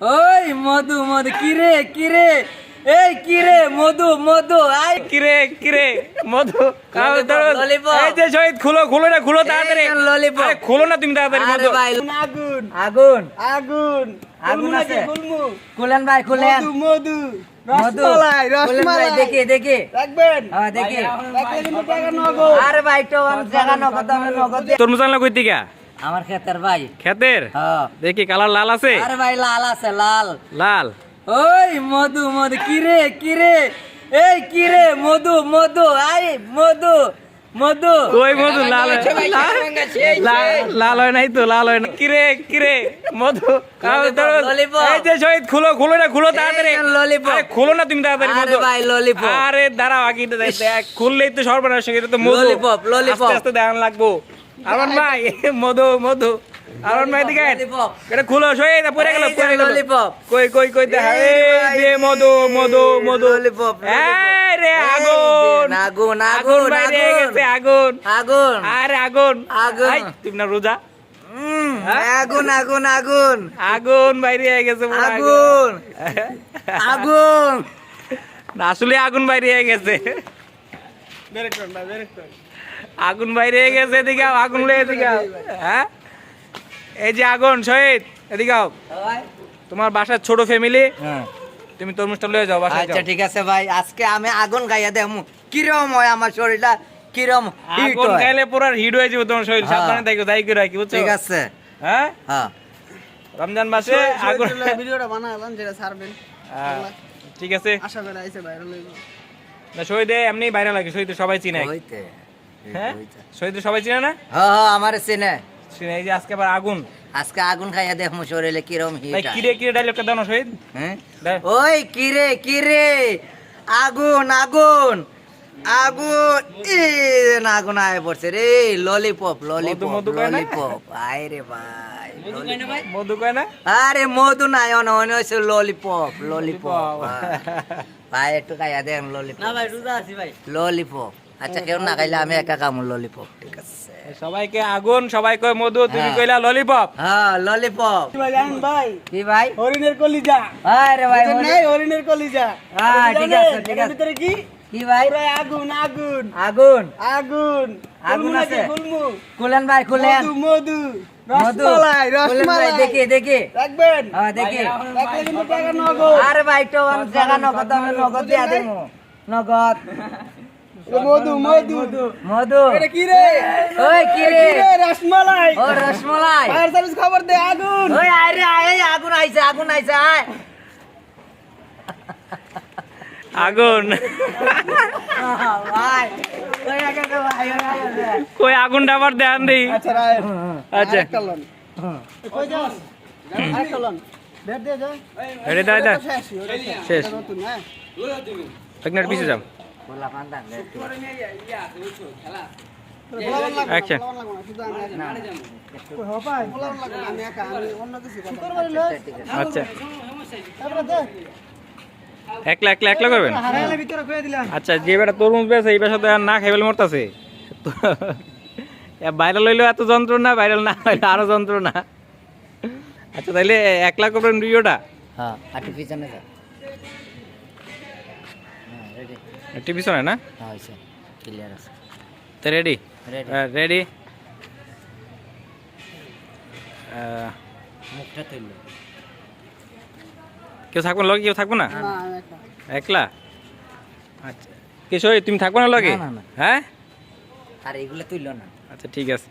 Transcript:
ওই মধু মধু কিরে কিরে? এই কিরে মধু মধু আই। কিরে কিরে মধু এই যে শহীদ খুলো খুলো না খুলো তাড়াতাড়ি। এই খুলো না তুমি তাড়াতাড়ি মধু। আগুন। আগুন। আগুন। আগুন আছে? খুলেন। ভাই খুলেন। মধু রসমালাই রসমালাই। দেখি দেখি। রাখবেন। হ্যাঁ দেখি। আরে ভাই তো জায়গা নগদ কই থেকে? আমার ক্ষেতের ভাই। খেতের হ্যাঁ। দেখি কালার লাল আছে? আরে ভাই লাল আছে লাল। লাল? ওই মধু মধু কিরে কিরে এই কিরে মধু মধু আই মধু মধু। কই মধু লাল লাল- লাল হয় নাই তো লাল হয় না কিরে কিরে মধু? এই যে শহীদ খুলো খুলো না খুলো তাড়াতাড়ি। এই খুলো না তুমি তাড়াতাড়ি আরে মধু। ভাই ললিপপ আরে দাঁড়াও আগে খুললেই তো সর্বনাশ এটা তো মধু। Lollipop, lollipop. আস্তে আস্তে দেখান লাগবো। আরন ভাই মধু মধু। আরন ভাই দিকে. এটা খুলো শহীদ পড়ে গেল পড়ে গেল। কই কই কই দেখা। এই যে মধু মধু মধু। lollipop, এই রে আগুন। আগুন, আগুন আগুন, বাইরে আগুন। গেছে আগুন। আগুন। আরে আগুন। আগুন। আই, তুমি না রোজা? উম, আগুন আগুন আগুন। আগুন বাইরে হয়ে গেছে আগুন। আগুন। না, আসলে আগুন বাইরে হয়ে গেছে। আগুন বাইরে গেছে এদিকে আগুন লেগে এদিকে হ্যাঁ? এই যে আগুন শহীদ এদিকে আও। তোমার বাসার ছোট ফ্যামিলি তুমি তরমুজটা লয়ে যাও বাসায় আচ্ছা ঠিক আছে ভাই আজকে আমি আগুন গাইয়া দেখমু কিরম হয় আমার শরীরটা? কিরম হিট আগুন খাইলে পুরো হিট হয়ে যাবে তোমার শরীর হ্যাঁ। সাবধানে থাকো তাই করে রাখি বুঝছ? ঠিক আছে। হ্যাঁ? হ্যাঁ। রমজান মাসে আগুন ভিডিওটা বানালাম যেটা ছাড়বেন। হ্যাঁ, ঠিক আছে। আশা করে আইছে ভাইরাল হইব না শহীদে এমনি বাইরে লাগে শহীদ সবাই চিনে। হইতে হ্যাঁ? শহীদ সবাই চিনে না? হ্যাঁ আমার চিনে। চিনে এই যে আজকে আবার আগুন। আজকে আগুন খাইয়া দেখমু শরীরে কিরম হিট কিরে কিরে ডাইলগটা দাও না শহীদ। হ্যাঁ? দে। ওই কিরে কিরে? আগুন আগুন আগুন। ই না আগুন আয় পড়ছে রে ললিপপ ললিপপ মধু কয় না? ললিপপ আয় রে ভাই মধু কয় না আরে মধু নাই অন অন হইছে ললিপপ ললিপপ ভাই। একটু খাইয়া দেন ললিপপ না ভাই রোজা আছি ভাই। ললিপপ আচ্ছা কেউ না খাইলে আমি একা খামু ললিপপ ঠিক আছে। সবাইকে আগুন সবাই কয় মধু তুমি হ্যাঁ। কইলা ললিপপ হ্যাঁ ললিপপ ভাই জানেন ভাই? কি ভাই? হরিণের কলিজা। আরে ভাই বুঝেন নাই? হরিণের কলিজা। হ্যাঁ, ঠিক আছে, ঠিক আছে। ভিতরে কি? কি ভাই? পুরো আগুন আগুন। আগুন? আগুন। আগুন আছে? খুলেন ভাই খুলেন। মধু রসমালাই ভাই রসমালাই। দেখি দেখি। রাখবেন? হ্যাঁ দেখি। রাখলে কিন্তু টাকা নগদ। আরে ভাই তো আমি জায়গা নগদ আমি নগদ দিয়া দেবো। নগদ। মধু মধু। মধু। এটা কি রে? ওই কি রে? রসমালাই? ও রসমলাই। ফায়ার সার্ভিস খবর দে আগুন। ওই আয় রে আয় এই আগুন আইছে আগুন আইছে আয়। আগুন। ভাই ওই আগে তো ভাই দে। কই আগুনটা আবার দেন দেই। আচ্ছা আচ্ছা। কই যাস? আরেকটা লন। বের দে এটা দাও শেষ হ্যাঁ। এক মিনিট পিছিয়ে যাও। আচ্ছা। একলা একলা একলা করবেন। আচ্ছা যে বেটা তরমুজ বেছে এই বেসা তো আর না খাইবেল মরতাছে। ভাইরাল হইলেও এত যন্ত্রণা ভাইরাল না হইলে আরও যন্ত্রণা। আচ্ছা তাইলে একলা করবেন ভিডিওটা হ্যাঁ আটি পিছনে যা। রেডি পিছনে না? হ্যাঁ ক্লিয়ার আছে। তো রেডি রেডি রেডি মুখটা তুললো। কেউ থাকব না লগে? কেউ থাকব না। একলা? আচ্ছা। কিশোর তুমি থাকব না লগে। হ্যাঁ? আর এগুলো তুললো না। আচ্ছা ঠিক আছে।